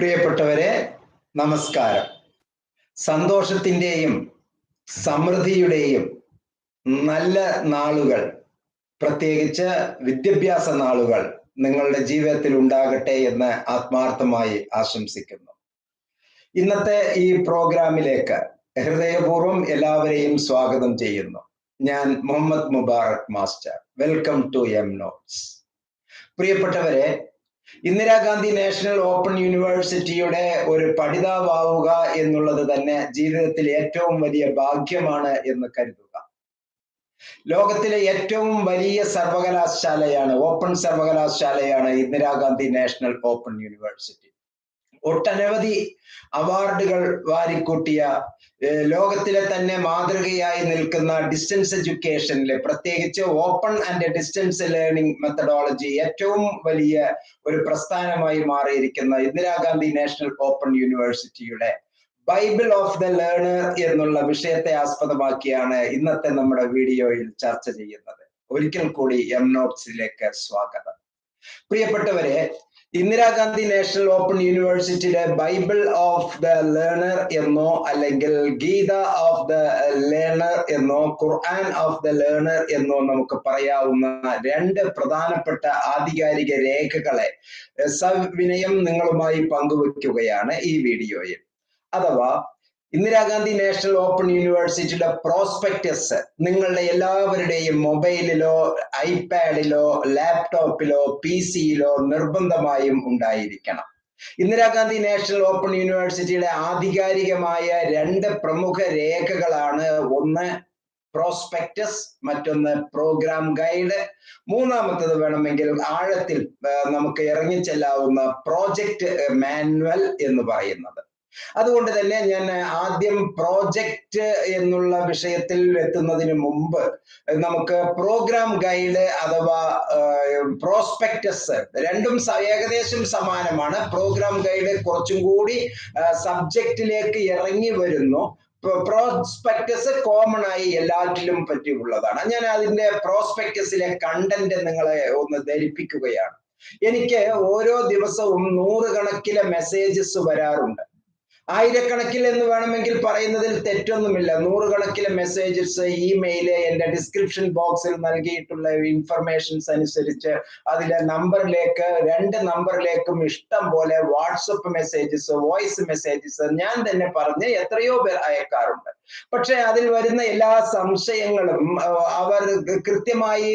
പ്രിയപ്പെട്ടവരെ നമസ്കാരം. സന്തോഷത്തിന്റെയും സമൃദ്ധിയുടെയും നല്ല നാളുകൾ പ്രത്യേകിച്ച് വിദ്യാഭ്യാസ നാളുകൾ നിങ്ങളുടെ ജീവിതത്തിൽ ഉണ്ടാകട്ടെ എന്ന് ആത്മാർത്ഥമായി ആശംസിക്കുന്നു. ഇന്നത്തെ ഈ പ്രോഗ്രാമിലേക്ക് ഹൃദയപൂർവം എല്ലാവരെയും സ്വാഗതം ചെയ്യുന്നു. ഞാൻ Muhammad Mubarak master. Welcome to M notes പ്രിയപ്പെട്ടവരെ ഇന്ദിരാഗാന്ധി നാഷണൽ ഓപ്പൺ യൂണിവേഴ്സിറ്റിയുടെ ഒരു പഠിതാവാവുക എന്നുള്ളത് തന്നെ ജീവിതത്തിൽ ഏറ്റവും വലിയ ഭാഗ്യമാണ് എന്ന് കരുതുക. ലോകത്തിലെ ഏറ്റവും വലിയ സർവകലാശാലയാണ് ഓപ്പൺ സർവകലാശാലയാണ് ഇന്ദിരാഗാന്ധി നാഷണൽ ഓപ്പൺ യൂണിവേഴ്സിറ്റി. ഒട്ടനവധി അവാർഡുകൾ വാരിക്കൂട്ടിയ ലോകത്തിലെ തന്നെ മാതൃകയായി നിൽക്കുന്ന ഡിസ്റ്റൻസ് എഡ്യൂക്കേഷനിൽ പ്രത്യേകിച്ച് open and distance learning methodology ഏറ്റവും വലിയ ഒരു പ്രസ്ഥാനമായി മാറിയിരിക്കുന്ന ഇന്ദിരാഗാന്ധി നാഷണൽ ഓപ്പൺ യൂണിവേഴ്സിറ്റിയുടെ ബൈബിൾ ഓഫ് ദ ലേണർ എന്നുള്ള വിഷയത്തെ ആസ്പദമാക്കിയാണ് ഇന്നത്തെ നമ്മുടെ വീഡിയോയിൽ ചർച്ച ചെയ്യുന്നത്. ഒരിക്കൽ കൂടി എം നോട്ട്സിലേക്ക് സ്വാഗതം. പ്രിയപ്പെട്ടവരെ ഇന്ദിരാഗാന്ധി നാഷണൽ ഓപ്പൺ യൂണിവേഴ്സിറ്റിയുടെ ബൈബിൾ ഓഫ് ദ ലേണർ എന്നോ അല്ലെങ്കിൽ ഗീത ഓഫ് ദ ലേണർ എന്നോ ഖുർആൻ ഓഫ് ദ ലേണർ എന്നോ നമുക്ക് പറയാവുന്ന രണ്ട് പ്രധാനപ്പെട്ട ആധികാരിക രേഖകളെ സവിനയം നിങ്ങളുമായി പങ്കുവെക്കുകയാണ് ഈ വീഡിയോയിൽ. അഥവാ ഇന്ദിരാഗാന്ധി നാഷണൽ ഓപ്പൺ യൂണിവേഴ്സിറ്റിയുടെ പ്രോസ്പെക്ടസ് നിങ്ങളുടെ എല്ലാവരുടെയും മൊബൈലിലോ ഐപാഡിലോ ലാപ്ടോപ്പിലോ പി സിയിലോ നിർബന്ധമായും ഉണ്ടായിരിക്കണം. ഇന്ദിരാഗാന്ധി നാഷണൽ ഓപ്പൺ യൂണിവേഴ്സിറ്റിയുടെ ആധികാരികമായ രണ്ട് പ്രമുഖ രേഖകളാണ്. ഒന്ന് പ്രോസ്പെക്ടസ് മറ്റൊന്ന് പ്രോഗ്രാം ഗൈഡ്. മൂന്നാമത്തത് വേണമെങ്കിൽ ആഴത്തിൽ നമുക്ക് ഇറങ്ങിച്ചെല്ലാവുന്ന പ്രോജക്റ്റ് മാനുവൽ എന്ന് പറയുന്നത്. അതുകൊണ്ട് തന്നെ ഞാൻ ആദ്യം പ്രോജക്റ്റ് എന്നുള്ള വിഷയത്തിൽ എത്തുന്നതിന് മുമ്പ് നമുക്ക് പ്രോഗ്രാം ഗൈഡ് അഥവാ പ്രോസ്പെക്ടസ് രണ്ടും ഏകദേശം സമാനമാണ്. പ്രോഗ്രാം ഗൈഡ് കുറച്ചും കൂടി സബ്ജക്റ്റിലേക്ക് ഇറങ്ങി വരുന്നു. പ്രോസ്പെക്ടസ് കോമൺ ആയി എല്ലാറ്റിലും പറ്റിയുള്ളതാണ്. ഞാൻ അതിന്റെ പ്രോസ്പെക്ടസിലെ കണ്ടന്റ് നിങ്ങളെ ഒന്ന് ധരിപ്പിക്കുകയാണ്. എനിക്ക് ഓരോ ദിവസവും നൂറുകണക്കിലെ മെസ്സേജസ് വരാറുണ്ട്. ആയിരക്കണക്കിൽ എന്ന് വേണമെങ്കിൽ പറയുന്നതിൽ തെറ്റൊന്നുമില്ല. നൂറുകണക്കിലെ മെസ്സേജസ് ഇമെയിൽ എന്റെ ഡിസ്ക്രിപ്ഷൻ ബോക്സിൽ നൽകിയിട്ടുള്ള ഇൻഫർമേഷൻസ് അനുസരിച്ച് അതിലെ നമ്പറിലേക്ക് രണ്ട് നമ്പറിലേക്കും ഇഷ്ടം പോലെ വാട്സപ്പ് മെസ്സേജസ് വോയിസ് മെസ്സേജസ് ഞാൻ തന്നെ പറഞ്ഞ് എത്രയോ പേർ അയക്കാറുണ്ട്. പക്ഷെ അതിൽ വരുന്ന എല്ലാ സംശയങ്ങളും അവർ കൃത്യമായി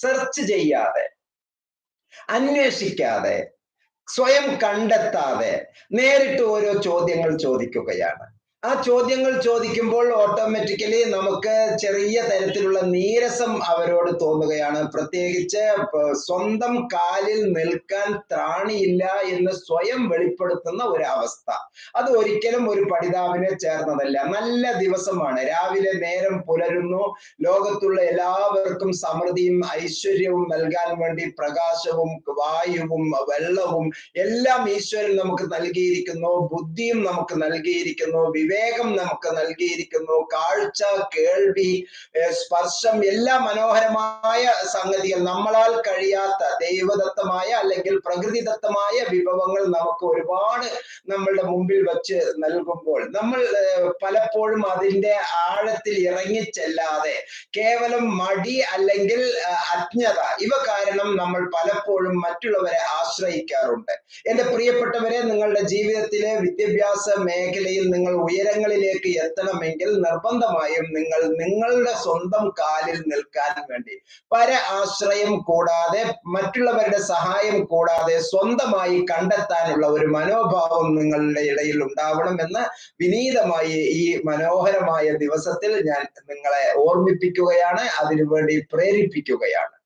സെർച്ച് ചെയ്യാതെ അന്വേഷിക്കാതെ സ്വയം കണ്ടെത്താതെ നേരിട്ട് ഓരോ ചോദ്യങ്ങൾ ചോദിക്കുകയാണ്. ആ ചോദ്യങ്ങൾ ചോദിക്കുമ്പോൾ ഓട്ടോമാറ്റിക്കലി നമുക്ക് ചെറിയ തരത്തിലുള്ള നീരസം അവരോട് തോന്നുകയാണ്. പ്രത്യേകിച്ച് സ്വന്തം കാലിൽ നിൽക്കാൻ ത്രാണിയില്ല എന്ന് സ്വയം വെളിപ്പെടുത്തുന്ന ഒരു അവസ്ഥ അത് ഒരിക്കലും ഒരു പഠിതാവിനെ ചേർന്നതല്ല. നല്ല ദിവസമാണ്. രാവിലെ നേരം പുലരുന്നു. ലോകത്തുള്ള എല്ലാവർക്കും സമൃദ്ധിയും ഐശ്വര്യവും നൽകാൻ വേണ്ടി പ്രകാശവും വായുവും വെള്ളവും എല്ലാം ഈശ്വരൻ നമുക്ക് നൽകിയിരിക്കുന്നു. ബുദ്ധിയും നമുക്ക് നൽകിയിരിക്കുന്നു. വിവേകം നമുക്ക് നൽകിയിരിക്കുന്നു. കാഴ്ച കേൾവി സ്പർശം എല്ലാ മനോഹരമായ സംഗതികൾ നമ്മളാൽ കഴിയാത്ത ദൈവദത്തമായ അല്ലെങ്കിൽ പ്രകൃതിദത്തമായ വിഭവങ്ങൾ നമുക്ക് ഒരുപാട് നമ്മളുടെ മുമ്പിൽ വച്ച് നൽകുമ്പോൾ നമ്മൾ പലപ്പോഴും അതിന്റെ ആഴത്തിൽ ഇറങ്ങിച്ചെല്ലാതെ കേവലം മടി അല്ലെങ്കിൽ അജ്ഞത ഇവ കാരണം നമ്മൾ പലപ്പോഴും മറ്റുള്ളവരെ ആശ്രയിക്കാറുണ്ട്. എന്റെ പ്രിയപ്പെട്ടവരെ നിങ്ങളുടെ ജീവിതത്തിലെ വിദ്യാഭ്യാസ മേഖലയിൽ നിങ്ങൾ ഉയരങ്ങളിലേക്ക് എത്തണമെങ്കിൽ നിർബന്ധമായും നിങ്ങൾ നിങ്ങളുടെ സ്വന്തം കാലിൽ നിൽക്കാൻ വേണ്ടി പര ആശ്രയം കൂടാതെ മറ്റുള്ളവരുടെ സഹായം കൂടാതെ സ്വന്തമായി കണ്ടെത്താനുള്ള ഒരു മനോഭാവം നിങ്ങളുടെ ഇടയിൽ ഉണ്ടാവണമെന്ന് വിനീതമായി ഈ മനോഹരമായ ദിവസത്തിൽ ഞാൻ നിങ്ങളെ ഓർമ്മിപ്പിക്കുകയാണ്. അതിനുവേണ്ടി പ്രേരിപ്പിക്കുകയാണ്.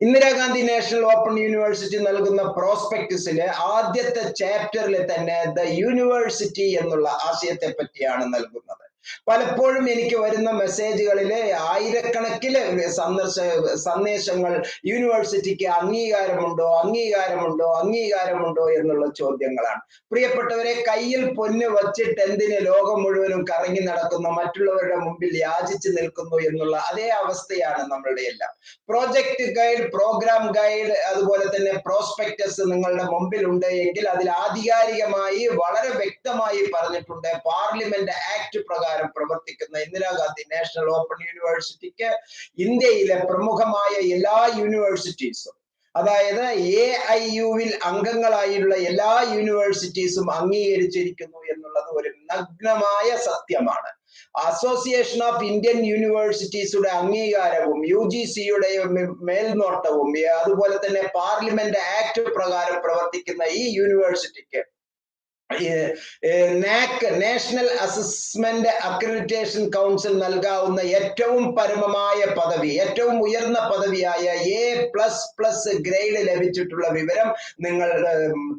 ഇന്ദിരാഗാന്ധി നാഷണൽ ഓപ്പൺ യൂണിവേഴ്സിറ്റി നൽകുന്ന പ്രോസ്പെക്ടസിലെ ആദ്യത്തെ ചാപ്റ്ററിൽ തന്നെ ദ യൂണിവേഴ്സിറ്റി എന്നുള്ള ആശയത്തെ പറ്റിയാണ് നൽകുന്നത്. പലപ്പോഴും എനിക്ക് വരുന്ന മെസ്സേജുകളിൽ ആയിരക്കണക്കിന് സന്ദർശ സന്ദേശങ്ങൾ യൂണിവേഴ്സിറ്റിക്ക് അംഗീകാരമുണ്ടോ അംഗീകാരമുണ്ടോ അംഗീകാരമുണ്ടോ എന്നുള്ള ചോദ്യങ്ങളാണ്. പ്രിയപ്പെട്ടവരെ കയ്യിൽ പൊന്ന് വച്ചിട്ട് എന്തിന് ലോകം മുഴുവനും കറങ്ങി നടക്കുന്നു മറ്റുള്ളവരുടെ മുമ്പിൽ യാചിച്ചു നിൽക്കുന്നു എന്നുള്ള അതേ അവസ്ഥയാണ് നമ്മളുടെ എല്ലാം. പ്രോജക്റ്റ് ഗൈഡ് പ്രോഗ്രാം ഗൈഡ് അതുപോലെ തന്നെ പ്രോസ്പെക്ടസ് നിങ്ങളുടെ മുമ്പിൽ ഉണ്ട് എങ്കിൽ അതിൽ ആധികാരികമായി വളരെ വ്യക്തമായി പറഞ്ഞിട്ടുണ്ട്. പാർലമെന്റ് ആക്ട് പ്രകാരം പ്രവർത്തിക്കുന്ന ഇന്ദിരാഗാന്ധി നാഷണൽ ഓപ്പൺ യൂണിവേഴ്സിറ്റിക്ക് ഇന്ത്യയിലെ പ്രമുഖമായ എല്ലാ യൂണിവേഴ്സിറ്റീസും അതായത് എ ഐ യുവിൽ അംഗങ്ങളായുള്ള എല്ലാ യൂണിവേഴ്സിറ്റീസും അംഗീകരിച്ചിരിക്കുന്നു എന്നുള്ളത് ഒരു നഗ്നമായ സത്യമാണ്. അസോസിയേഷൻ ഓഫ് ഇന്ത്യൻ യൂണിവേഴ്സിറ്റീസുടെ അംഗീകാരവും യു ജി സിയുടെ മേൽനോട്ടവും അതുപോലെ തന്നെ പാർലമെന്റ് ആക്ട് പ്രകാരം പ്രവർത്തിക്കുന്ന ഈ യൂണിവേഴ്സിറ്റിക്ക് NAAC national assessment accreditation council നൽകാവുന്ന ഏറ്റവും പരമമായ പദവി ഏറ്റവും ഉയർന്ന പദവിയായ എ പ്ലസ് പ്ലസ് ഗ്രേഡ് ലഭിച്ചിട്ടുള്ള വിവരം നിങ്ങൾ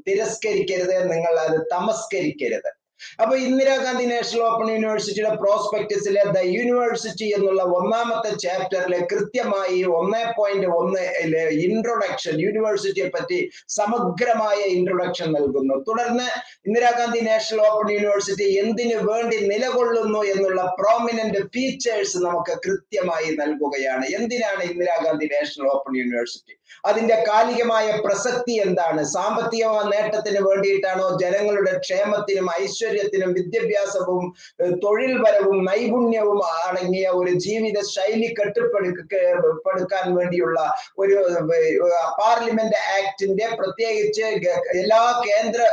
തിരസ്കരിക്കരുത് നിങ്ങൾ അത് തമസ്കരിക്കരുത്. അപ്പൊ ഇന്ദിരാഗാന്ധി നാഷണൽ ഓപ്പൺ യൂണിവേഴ്സിറ്റിയുടെ പ്രോസ്പെക്ടസിലെ ദ യൂണിവേഴ്സിറ്റി എന്നുള്ള ഒന്നാമത്തെ ചാപ്റ്ററിലെ കൃത്യമായി ഒന്നേ പോയിന്റ് ഒന്ന് ഇൻട്രൊഡക്ഷൻ യൂണിവേഴ്സിറ്റിയെ പറ്റി സമഗ്രമായ ഇൻട്രൊഡക്ഷൻ നൽകുന്നു. തുടർന്ന് ഇന്ദിരാഗാന്ധി നാഷണൽ ഓപ്പൺ യൂണിവേഴ്സിറ്റി എന്തിനു വേണ്ടി നിലകൊള്ളുന്നു എന്നുള്ള പ്രോമിനന്റ് ഫീച്ചേഴ്സ് നമുക്ക് കൃത്യമായി നൽകുകയാണ്. എന്തിനാണ് ഇന്ദിരാഗാന്ധി നാഷണൽ ഓപ്പൺ യൂണിവേഴ്സിറ്റി? അതിന്റെ കാലികമായ പ്രസക്തി എന്താണ്? സാമ്പത്തിക നേട്ടത്തിന് വേണ്ടിയിട്ടാണോ ജനങ്ങളുടെ ക്ഷേമത്തിനും ഐശ്വര്യത്തിനും വിദ്യാഭ്യാസവും തൊഴിൽപരവും നൈപുണ്യവും അടങ്ങിയ ഒരു ജീവിത ശൈലി കെട്ടിപ്പടുക്കാൻ വേണ്ടിയുള്ള ഒരു പാർലമെന്റ് ആക്ടിന്റെ പ്രത്യേകിച്ച് എല്ലാ കേന്ദ്ര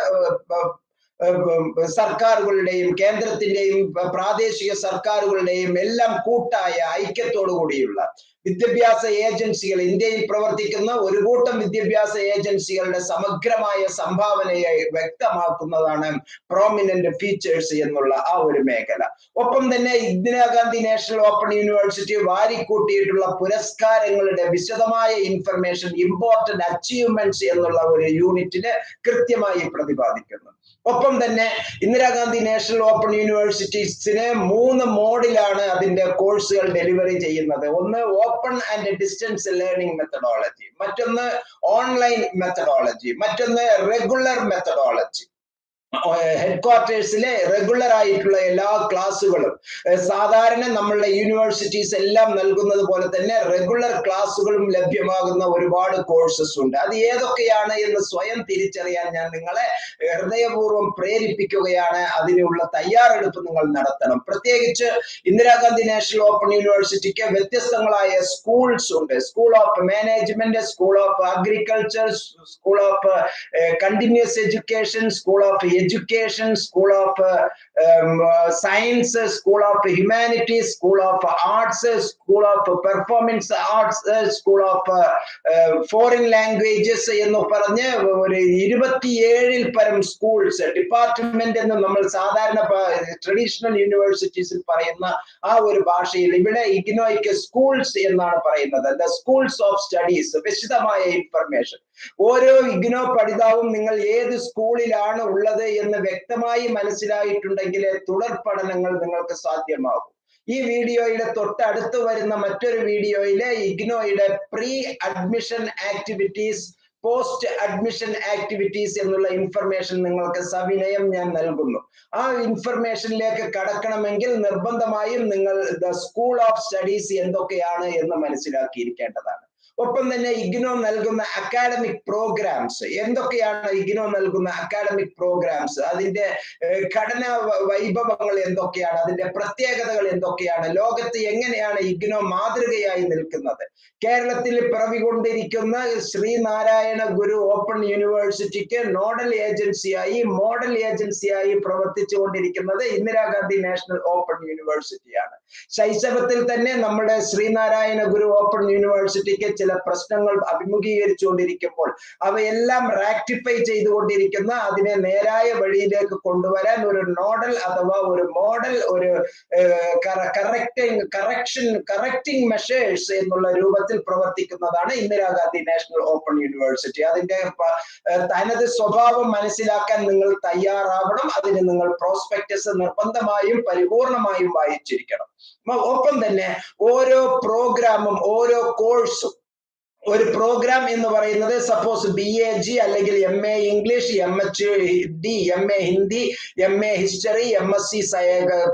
സർക്കാരുകളുടെയും കേന്ദ്രത്തിന്റെയും പ്രാദേശിക സർക്കാരുകളുടെയും എല്ലാം കൂട്ടായ ഐക്യത്തോടു കൂടിയുള്ള വിദ്യാഭ്യാസ ഏജൻസികൾ ഇന്ത്യയിൽ പ്രവർത്തിക്കുന്ന ഒരു കൂട്ടം വിദ്യാഭ്യാസ ഏജൻസികളുടെ സമഗ്രമായ സംഭാവനയെ വ്യക്തമാക്കുന്നതാണ് പ്രോമിനന്റ് ഫീച്ചേഴ്സ് എന്നുള്ള ആ ഒരു മേഖല. ഒപ്പം തന്നെ ഇന്ദിരാഗാന്ധി നാഷണൽ ഓപ്പൺ യൂണിവേഴ്സിറ്റി വാരിക്കൂട്ടിയിട്ടുള്ള പുരസ്കാരങ്ങളുടെ വിശദമായ ഇൻഫർമേഷൻ ഇമ്പോർട്ടന്റ് അച്ചീവ്മെന്റ്സ് എന്നുള്ള ഒരു യൂണിറ്റിന് കൃത്യമായി പ്രതിപാദിക്കുന്നു. ഒപ്പം തന്നെ ഇന്ദിരാഗാന്ധി നാഷണൽ ഓപ്പൺ യൂണിവേഴ്സിറ്റീസിന് മൂന്ന് മോഡിലാണ് അതിന്റെ കോഴ്സുകൾ ഡെലിവറി ചെയ്യുന്നത്. ഒന്ന് open and distance learning methodology മറ്റൊന്ന് ഓൺലൈൻ മെത്തഡോളജി മറ്റൊന്ന് റെഗുലർ മെത്തഡോളജി ഹെഡ് ക്വാർട്ടേഴ്സിലെ റെഗുലർ ആയിട്ടുള്ള എല്ലാ ക്ലാസ്സുകളും സാധാരണ നമ്മളുടെ യൂണിവേഴ്സിറ്റീസ് എല്ലാം നൽകുന്നത് പോലെ തന്നെ റെഗുലർ ക്ലാസ്സുകളും ലഭ്യമാകുന്ന ഒരുപാട് കോഴ്സസ് ഉണ്ട്. അത് ഏതൊക്കെയാണ് എന്ന് സ്വയം തിരിച്ചറിയാൻ ഞാൻ നിങ്ങളെ ഹൃദയപൂർവം പ്രേരിപ്പിക്കുകയാണ്. അതിനുള്ള തയ്യാറെടുപ്പ് നിങ്ങൾ നടത്തണം. പ്രത്യേകിച്ച് ഇന്ദിരാഗാന്ധി നാഷണൽ ഓപ്പൺ യൂണിവേഴ്സിറ്റിക്ക് വ്യത്യസ്തങ്ങളായ സ്കൂൾസ് ഉണ്ട്. School of management school of agriculture school of continuous education school of education, school of science school of humanities school of arts school of performance arts school of foreign languages എന്ന് പറഞ്ഞ് ഒരു ഇരുപത്തിയേഴിൽ പരം schools department എന്ന് നമ്മൾ സാധാരണ traditional യൂണിവേഴ്സിറ്റീസിൽ പറയുന്ന ആ ഒരു ഭാഷയിൽ ഇവിടെ ഇഗ്നോയ്ക്ക് സ്കൂൾസ് എന്നാണ് പറയുന്നത്. ദ സ്കൂൾസ് ഓഫ് സ്റ്റഡീസ് വിശദമായ ഇൻഫർമേഷൻ ഓരോ ഇഗ്നോ പഠിതാവും നിങ്ങൾ ഏത് സ്കൂളിലാണ് ഉള്ളത് എന്ന് വ്യക്തമായി മനസ്സിലായിട്ടുണ്ടെങ്കിൽ തുടർ പഠനങ്ങൾ നിങ്ങൾക്ക് സാധ്യമാകും. ഈ വീഡിയോയുടെ തൊട്ടടുത്ത് വരുന്ന മറ്റൊരു വീഡിയോയിലെ ഇഗ്നോയുടെ pre admission activities post admission activities എന്നുള്ള ഇൻഫർമേഷൻ നിങ്ങൾക്ക് സവിനയം ഞാൻ നൽകുന്നു. ആ ഇൻഫർമേഷനിലേക്ക് കടക്കണമെങ്കിൽ നിർബന്ധമായും നിങ്ങൾ ദ സ്കൂൾ ഓഫ് സ്റ്റഡീസ് എന്തൊക്കെയാണ് എന്ന് മനസ്സിലാക്കിയിരിക്കേണ്ടതാണ്. ഒപ്പം തന്നെ ഇഗ്നോ നൽകുന്ന അക്കാഡമിക് പ്രോഗ്രാംസ് എന്തൊക്കെയാണ് ഇഗ്നോ നൽകുന്ന അക്കാഡമിക് പ്രോഗ്രാംസ് അതിന്റെ ഘടന വൈഭവങ്ങൾ എന്തൊക്കെയാണ്? അതിന്റെ പ്രത്യേകതകൾ എന്തൊക്കെയാണ്? ലോകത്ത് എങ്ങനെയാണ് ഇഗ്നോ മാതൃകയായി നിൽക്കുന്നത്? കേരളത്തിൽ പിറവികൊണ്ടിരിക്കുന്ന ശ്രീനാരായണ ഗുരു ഓപ്പൺ യൂണിവേഴ്സിറ്റിക്ക് നോഡൽ ഏജൻസിയായി മോഡൽ ഏജൻസിയായി പ്രവർത്തിച്ചു കൊണ്ടിരിക്കുന്നത് ഇന്ദിരാഗാന്ധി നാഷണൽ ഓപ്പൺ യൂണിവേഴ്സിറ്റിയാണ്. ശൈശവത്തിൽ തന്നെ നമ്മുടെ ശ്രീനാരായണ ഗുരു ഓപ്പൺ യൂണിവേഴ്സിറ്റിക്ക് ചില പ്രശ്നങ്ങൾ അഭിമുഖീകരിച്ചുകൊണ്ടിരിക്കുമ്പോൾ അവയെല്ലാം റാക്ടിഫൈ ചെയ്തുകൊണ്ടിരിക്കുന്ന അതിനെ നേരായ വഴിയിലേക്ക് കൊണ്ടുവരാൻ ഒരു നോഡൽ അഥവാ ഒരു മോഡൽ ഒരു കറക്റ്റിംഗ് കറക്ഷൻ കറക്റ്റിംഗ് മെഷേഴ്സ് എന്നുള്ള രൂപത്തിൽ പ്രവർത്തിക്കുന്നതാണ് ഇന്ദിരാഗാന്ധി നാഷണൽ ഓപ്പൺ യൂണിവേഴ്സിറ്റി. അതിന്റെ തനത് സ്വഭാവം മനസ്സിലാക്കാൻ നിങ്ങൾ തയ്യാറാവണം. അതിന് നിങ്ങൾ പ്രോസ്പെക്ടസ് നിർബന്ധമായും പരിപൂർണമായും വായിച്ചിരിക്കണം. ഒപ്പം തന്നെ ഓരോ പ്രോഗ്രാമും ഓരോ കോഴ്സും ഒരു പ്രോഗ്രാം എന്ന് പറയുന്നത് സപ്പോസ് ബി എ ജി അല്ലെങ്കിൽ M A English M H D M A Hindi M A history M S C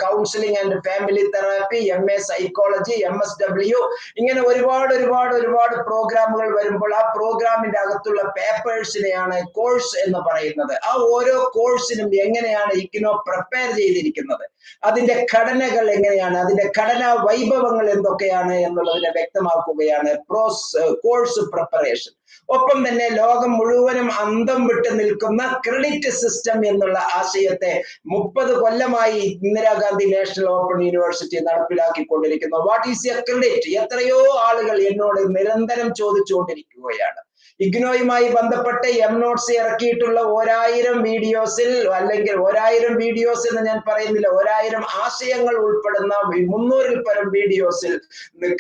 counselling and family therapy M A psychology M S W ഇങ്ങനെ ഒരുപാട് ഒരുപാട് ഒരുപാട് പ്രോഗ്രാമുകൾ വരുമ്പോൾ ആ പ്രോഗ്രാമിന്റെ അകത്തുള്ള പേപ്പേഴ്സിനെയാണ് കോഴ്സ് എന്ന് പറയുന്നത്. ആ ഓരോ കോഴ്സിനും എങ്ങനെയാണ് ഇഗ്നോ പ്രിപ്പയർ ചെയ്തിരിക്കുന്നത്? അതിന്റെ ഘടനകൾ എങ്ങനെയാണ്? അതിന്റെ ഘടനാ വൈഭവങ്ങൾ എന്തൊക്കെയാണ് എന്നുള്ളതിനെ വ്യക്തമാക്കുകയാണ് പ്രോസ് കോഴ്സ് പ്രിപ്പറേഷൻ. ഒപ്പം തന്നെ ലോകം മുഴുവനും അന്തം വിട്ട് നിൽക്കുന്ന ക്രെഡിറ്റ് സിസ്റ്റം എന്നുള്ള ആശയത്തെ മുപ്പത് കൊല്ലമായി ഇന്ദിരാഗാന്ധി നാഷണൽ ഓപ്പൺ യൂണിവേഴ്സിറ്റി നടപ്പിലാക്കിക്കൊണ്ടിരിക്കുന്നു. വാട്ട് ഈസ് എ ക്രെഡിറ്റ് എത്രയോ ആളുകൾ എന്നോട് നിരന്തരം ചോദിച്ചുകൊണ്ടിരിക്കുകയാണ്. ഇഗ്നോയുമായി ബന്ധപ്പെട്ട് എം നോട്ട്സ് ഇറക്കിയിട്ടുള്ള ഒരായിരം വീഡിയോസിൽ അല്ലെങ്കിൽ ഒരായിരം വീഡിയോസ് എന്ന് ഞാൻ പറയുന്നില്ല ഒരായിരം ആശയങ്ങൾ ഉൾപ്പെടുന്ന മുന്നൂറിൽ പരം വീഡിയോസിൽ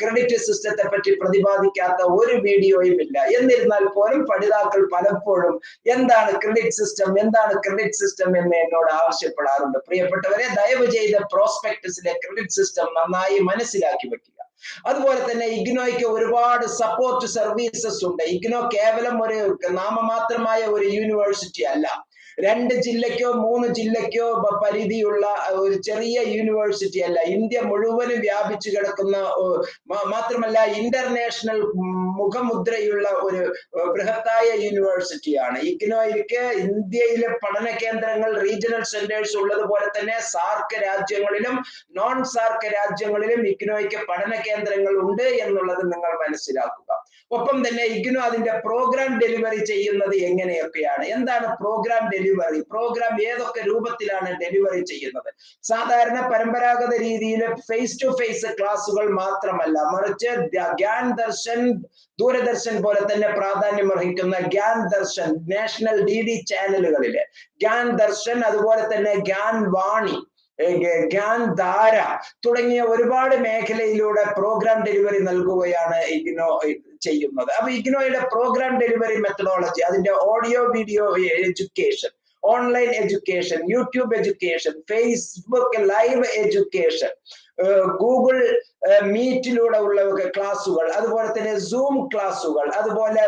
ക്രെഡിറ്റ് സിസ്റ്റത്തെ പറ്റി പ്രതിപാദിക്കാത്ത ഒരു വീഡിയോയും ഇല്ല. എന്നിരുന്നാൽ പോലും പഠിതാക്കൾ പലപ്പോഴും എന്താണ് ക്രെഡിറ്റ് സിസ്റ്റം എന്താണ് ക്രെഡിറ്റ് സിസ്റ്റം എന്ന് എന്നോട് ആവശ്യപ്പെടാറുണ്ട്. പ്രിയപ്പെട്ടവരെ ദയവ് ചെയ്ത് പ്രോസ്പെക്ടസിലെ ക്രെഡിറ്റ് സിസ്റ്റം നന്നായി മനസ്സിലാക്കി വെക്കുക. അതുപോലെ തന്നെ ഇഗ്നോയ്ക്ക് ഒരുപാട് സപ്പോർട്ട് സർവീസസ് ഉണ്ട്. ഇഗ്നോ കേവലം ഒരു നാമമാത്രമായ ഒരു യൂണിവേഴ്സിറ്റി അല്ല. രണ്ട് ജില്ലയ്ക്കോ മൂന്ന് ജില്ലയ്ക്കോ പരിധിയുള്ള ഒരു ചെറിയ യൂണിവേഴ്സിറ്റി അല്ല. ഇന്ത്യ മുഴുവനും വ്യാപിച്ചു കിടക്കുന്ന മാത്രമല്ല ഇന്റർനാഷണൽ മുഖമുദ്രയുള്ള ഒരു ബൃഹത്തായ യൂണിവേഴ്സിറ്റിയാണ് ഇഗ്നോയ്ക്ക് ഇന്ത്യയിലെ പഠന കേന്ദ്രങ്ങൾ റീജിയണൽ സെന്റേഴ്സ് ഉള്ളതുപോലെ തന്നെ സാർക്ക് രാജ്യങ്ങളിലും നോൺ സാർക്ക് രാജ്യങ്ങളിലും ഇഗ്നോയ്ക്ക് പഠന കേന്ദ്രങ്ങൾ ഉണ്ട് എന്നുള്ളത് നിങ്ങൾ മനസ്സിലാക്കുക. ഒപ്പം തന്നെ ഇഗ്നോ അതിന്റെ പ്രോഗ്രാം ഡെലിവറി ചെയ്യുന്നത് എങ്ങനെയൊക്കെയാണ്? എന്താണ് പ്രോഗ്രാം ഡെലിവറി പ്രോഗ്രാം ഏതൊക്കെ രൂപത്തിലാണ് ഡെലിവറി ചെയ്യുന്നത്? സാധാരണ പരമ്പരാഗത രീതിയിൽ ഫേസ് ടു ഫേസ് ക്ലാസുകൾ മാത്രമല്ല മറിച്ച് ഗ്യാൻ ദർശൻ ദൂരദർശൻ പോലെ തന്നെ പ്രാധാന്യം അർഹിക്കുന്ന Gyan Darshan national D D ചാനലുകളിലെ Gyan Darshan അതുപോലെ തന്നെ ഗ്യാൻ വാണി. ധാര തുടങ്ങിയ ഒരുപാട് മേഖലയിലൂടെ പ്രോഗ്രാം ഡെലിവറി നൽകുകയാണ് ഇഗ്നോ ചെയ്യുന്നത്. അപ്പൊ ഇഗ്നോയുടെ പ്രോഗ്രാം ഡെലിവറി മെത്തഡോളജി അതിന്റെ audio video education online education YouTube education Facebook live education Google മീറ്റിലൂടെ ഉള്ള ക്ലാസ്സുകൾ അതുപോലെ തന്നെ സൂം ക്ലാസ്സുകൾ അതുപോലെ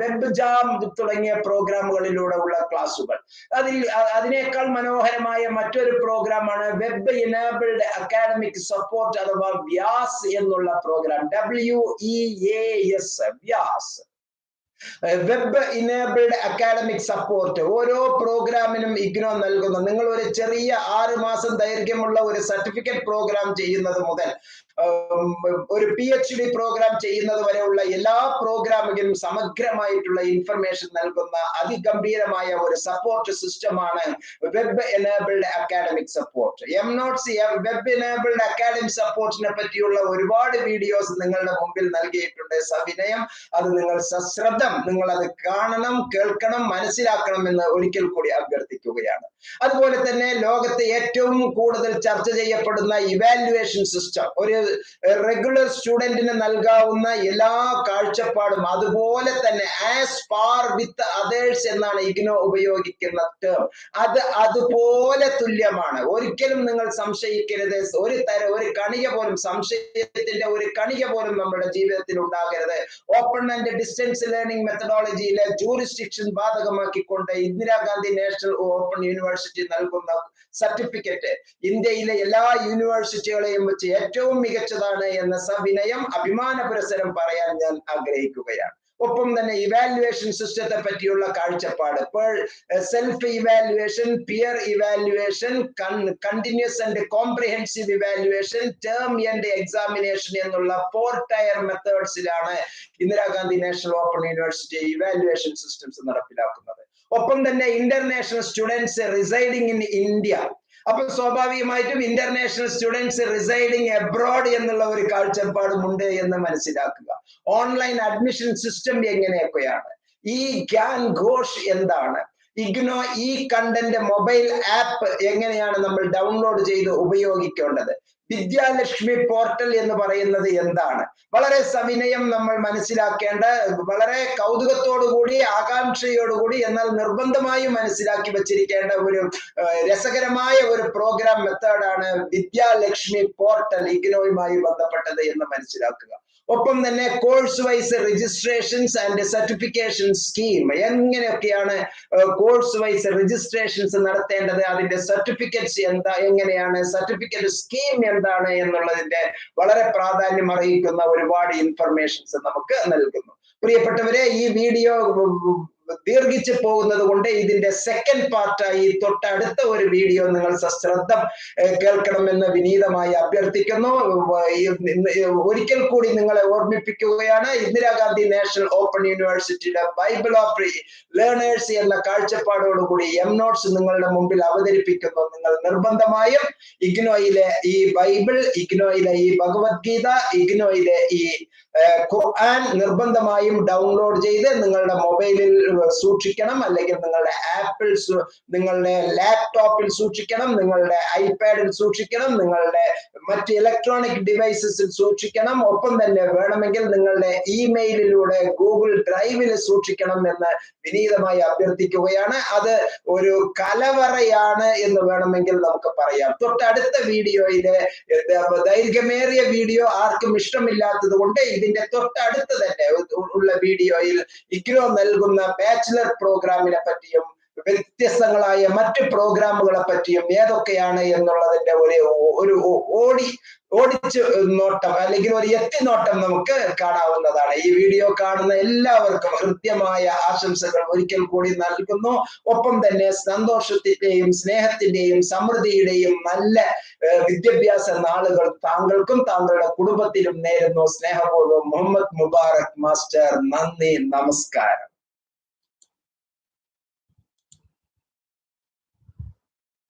വെബ് ജാം തുടങ്ങിയ പ്രോഗ്രാമുകളിലൂടെ ഉള്ള ക്ലാസ്സുകൾ. അതിൽ അതിനേക്കാൾ മനോഹരമായ മറ്റൊരു പ്രോഗ്രാമാണ് വെബ് ഇനേബിൾഡ് അക്കാഡമിക് സപ്പോർട്ട് അഥവാ വ്യാസ് എന്നുള്ള program W E A S Vyas web enabled academic support ഓരോ പ്രോഗ്രാമിനും ഇഗ്നോ നൽകുന്നു. നിങ്ങൾ ഒരു ചെറിയ ആറ് മാസം ദൈർഘ്യമുള്ള ഒരു സർട്ടിഫിക്കറ്റ് പ്രോഗ്രാം ചെയ്യുന്നത് മുതൽ ഒരു പി എച്ച് ഡി പ്രോഗ്രാം ചെയ്യുന്നത് വരെയുള്ള എല്ലാ പ്രോഗ്രാമിലും സമഗ്രമായിട്ടുള്ള ഇൻഫർമേഷൻ നൽകുന്ന അതിഗംഭീരമായ ഒരു സപ്പോർട്ട് സിസ്റ്റമാണ് web enabled academic support M note C web enabled academic സപ്പോർട്ടിനെ പറ്റിയുള്ള ഒരുപാട് വീഡിയോസ് നിങ്ങളുടെ മുമ്പിൽ നൽകിയിട്ടുണ്ട്. സവിനയം അത് നിങ്ങൾ സശ്രദ്ധം നിങ്ങൾ അത് കാണണം കേൾക്കണം മനസ്സിലാക്കണം എന്ന് ഒരിക്കൽ കൂടി അഭ്യർത്ഥിക്കുകയാണ്. അതുപോലെ തന്നെ ലോകത്തെ ഏറ്റവും കൂടുതൽ ചർച്ച ചെയ്യപ്പെടുന്ന ഇവാലുവേഷൻ സിസ്റ്റം ഒരു റെഗുലർ സ്റ്റുഡന്റിന് നൽകാവുന്ന എല്ലാ കാഴ്ചപ്പാടും അതുപോലെ തന്നെ ആസ് പാർ വിത്ത് അതേഴ്സ് എന്നാണ് ഇഗ്നോ ഉപയോഗിക്കുന്ന ടേം അത് അതുപോലെ തുല്യമാണ്. ഒരിക്കലും നിങ്ങൾ സംശയിക്കരുത്. ഒരു തര ഒരു കണിക പോലും സംശയത്തിന്റെ ഒരു കണിക പോലും നമ്മുടെ ജീവിതത്തിൽ ഉണ്ടാകരുത്. ഓപ്പൺ ആൻഡ് ഡിസ്റ്റൻസ് ലേണിംഗ് മെത്തഡോളജിയിലെ ജൂറിസ്ഡിക്ഷൻ ബാധകമാക്കിക്കൊണ്ട് ഇന്ദിരാഗാന്ധി നാഷണൽ ഓപ്പൺ യൂണിവേഴ്സിറ്റി നൽകുന്ന സർട്ടിഫിക്കറ്റ് ഇന്ത്യയിലെ എല്ലാ യൂണിവേഴ്സിറ്റികളെയും വെച്ച് ഏറ്റവും മികച്ചതാണ് എന്ന സവിനയം അഭിമാന പുരസരം പറയാൻ ഞാൻ ആഗ്രഹിക്കുകയാണ്. ഒപ്പം തന്നെ ഇവാലുവേഷൻ സിസ്റ്റത്തെ പറ്റിയുള്ള കാഴ്ചപ്പാട്. Self evaluation peer evaluation continuous and comprehensive evaluation term and examination എന്നുള്ള ഫോർ ടയർ മെത്തേഡ്സിലാണ് Indira Gandhi national open university evaluation systems നടപ്പിലാക്കുന്നത്. ഒപ്പം തന്നെ international students residing in India അപ്പൊ സ്വാഭാവികമായിട്ടും ഇന്റർനാഷണൽ സ്റ്റുഡൻസ് റിസൈഡിങ് എബ്രോഡ് എന്നുള്ള ഒരു കാഴ്ചപ്പാടുമുണ്ട് എന്ന് മനസ്സിലാക്കുക. ഓൺലൈൻ അഡ്മിഷൻ സിസ്റ്റം എങ്ങനെയൊക്കെയാണ്? ഈ ഗ്യാൻ ഘോഷ് എന്താണ്? ഇഗ്നോ ഈ കണ്ടന്റ് മൊബൈൽ ആപ്പ് എങ്ങനെയാണ് നമ്മൾ ഡൗൺലോഡ് ചെയ്ത് ഉപയോഗിക്കേണ്ടത്? വിദ്യാലക്ഷ്മി പോർട്ടൽ എന്ന് പറയുന്നത് എന്താണ്? വളരെ സവിനയം നമ്മൾ മനസ്സിലാക്കേണ്ട വളരെ കൗതുകത്തോടുകൂടി ആകാംക്ഷയോടുകൂടി എന്നാൽ നിർബന്ധമായും മനസ്സിലാക്കി വച്ചിരിക്കേണ്ട ഒരു രസകരമായ ഒരു പ്രോഗ്രാം മെത്തേഡാണ് വിദ്യാലക്ഷ്മി പോർട്ടൽ ഇഗ്നോയുമായി ബന്ധപ്പെട്ടത് എന്ന് മനസ്സിലാക്കുക. ഒപ്പം തന്നെ course wise registrations and certification scheme എങ്ങനെയൊക്കെയാണ് കോഴ്സ് വൈസ് രജിസ്ട്രേഷൻസ് നടത്തേണ്ടത്? അതിന്റെ സർട്ടിഫിക്കറ്റ്സ് എന്താ? എങ്ങനെയാണ്? സർട്ടിഫിക്കറ്റ് സ്കീം എന്താണ്? എന്നുള്ളതിന്റെ വളരെ പ്രാധാന്യം അറിയിക്കുന്ന ഒരുപാട് ഇൻഫർമേഷൻസ് നമുക്ക് നൽകുന്നു. പ്രിയപ്പെട്ടവരെ ഈ വീഡിയോ ദീർഘിച്ചു പോകുന്നത് കൊണ്ട് ഇതിന്റെ സെക്കൻഡ് പാർട്ടായി തൊട്ടടുത്ത ഒരു വീഡിയോ നിങ്ങൾ സശ്രദ്ധ ഏഹ്, കേൾക്കണമെന്ന് വിനീതമായി അഭ്യർത്ഥിക്കുന്നു. ഒരിക്കൽ കൂടി നിങ്ങളെ ഓർമ്മിപ്പിക്കുകയാണ്. ഇന്ദിരാഗാന്ധി നാഷണൽ ഓപ്പൺ യൂണിവേഴ്സിറ്റിയുടെ ബൈബിൾ ഓഫ് ലേണേഴ്സ് എന്ന കാഴ്ചപ്പാടോടുകൂടി എം നോട്ട്സ് നിങ്ങളുടെ മുമ്പിൽ അവതരിപ്പിക്കുന്നു. നിങ്ങൾ നിർബന്ധമായും ഇഗ്നോയിലെ ഈ ബൈബിൾ ഇഗ്നോയിലെ ഈ ഭഗവത്ഗീത ഇഗ്നോയിലെ ഈ ഖുർആൻ നിർബന്ധമായും ഡൗൺലോഡ് ചെയ്ത് നിങ്ങളുടെ മൊബൈലിൽ സൂക്ഷിക്കണം. അല്ലെങ്കിൽ നിങ്ങളുടെ ആപ്പിൾസ് നിങ്ങളുടെ ലാപ്ടോപ്പിൽ സൂക്ഷിക്കണം. നിങ്ങളുടെ ഐപാഡിൽ സൂക്ഷിക്കണം. നിങ്ങളുടെ മറ്റ് ഇലക്ട്രോണിക് ഡിവൈസസിൽ സൂക്ഷിക്കണം. ഒപ്പം തന്നെ വേണമെങ്കിൽ നിങ്ങളുടെ ഇമെയിലിലൂടെ ഗൂഗിൾ ഡ്രൈവിൽ സൂക്ഷിക്കണം എന്ന് വിനീതമായി അഭ്യർത്ഥിക്കുകയാണ്. അത് ഒരു കലവറയാണ് എന്ന് വേണമെങ്കിൽ നമുക്ക് പറയാം. തൊട്ടടുത്ത വീഡിയോയിലെ ദൈർഘ്യമേറിയ വീഡിയോ ആർക്കും ഇഷ്ടമില്ലാത്തത് കൊണ്ട് ഇതിന്റെ തൊട്ടടുത്ത് തന്നെ ഉള്ള വീഡിയോയിൽ ഇഗ്നോ നൽകുന്ന ബാച്ചിലർ പ്രോഗ്രാമിനെ പറ്റിയും വ്യത്യസ്തങ്ങളായ മറ്റ് പ്രോഗ്രാമുകളെ പറ്റിയും ഏതൊക്കെയാണ് എന്നുള്ളതിന്റെ ഒരു ഒരു ഓടി ഓടിച്ച് നോട്ടം അല്ലെങ്കിൽ ഒരു എത്തിനോട്ടം നമുക്ക് കാണാവുന്നതാണ്. ഈ വീഡിയോ കാണുന്ന എല്ലാവർക്കും ഹൃദ്യമായ ആശംസകൾ ഒരിക്കൽ കൂടി നൽകുന്നു. ഒപ്പം തന്നെ സന്തോഷത്തിന്റെയും സ്നേഹത്തിന്റെയും സമൃദ്ധിയുടെയും നല്ല വിദ്യാഭ്യാസ നാളുകൾ താങ്കൾക്കും താങ്കളുടെ കുടുംബത്തിലും നേരുന്നു. സ്നേഹപൂർവം മുഹമ്മദ് മുബാറക് മാസ്റ്റർ. നന്ദി. നമസ്കാരം.